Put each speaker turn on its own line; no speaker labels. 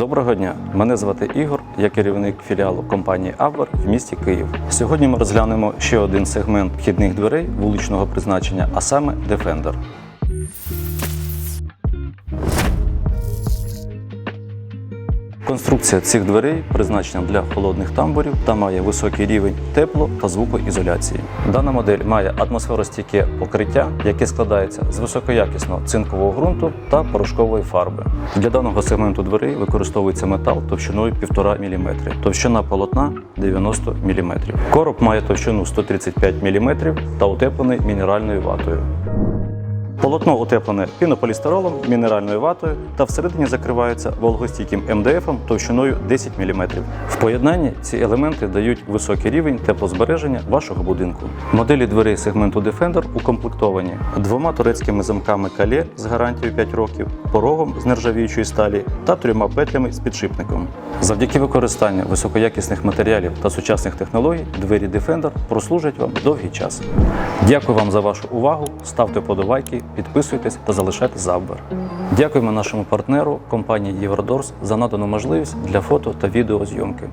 Доброго дня! Мене звати Ігор, я керівник філіалу компанії Авер в місті Київ. Сьогодні ми розглянемо ще один сегмент вхідних дверей вуличного призначення, а саме Defender. Конструкція цих дверей призначена для холодних тамбурів та має високий рівень тепло та звукоізоляції. Дана модель має атмосферостійке покриття, яке складається з високоякісного цинкового ґрунту та порошкової фарби. Для даного сегменту дверей використовується метал товщиною 1,5 мм, товщина полотна 90 мм. Короб має товщину 135 мм та утеплений мінеральною ватою. Полотно утеплене пінополістиролом, мінеральною ватою та всередині закривається вологостійким МДФ товщиною 10 мм. В поєднанні ці елементи дають високий рівень теплозбереження вашого будинку. Моделі дверей сегменту Defender укомплектовані двома турецькими замками калє з гарантією 5 років, порогом з нержавіючої сталі та трьома петлями з підшипником. Завдяки використанню високоякісних матеріалів та сучасних технологій двері Defender прослужать вам довгий час. Дякую вам за вашу увагу. Ставте подобайки, підписуйтесь та залишайте завбер. Дякуємо нашому партнеру компанії Євродорс за надану можливість для фото та відеозйомки.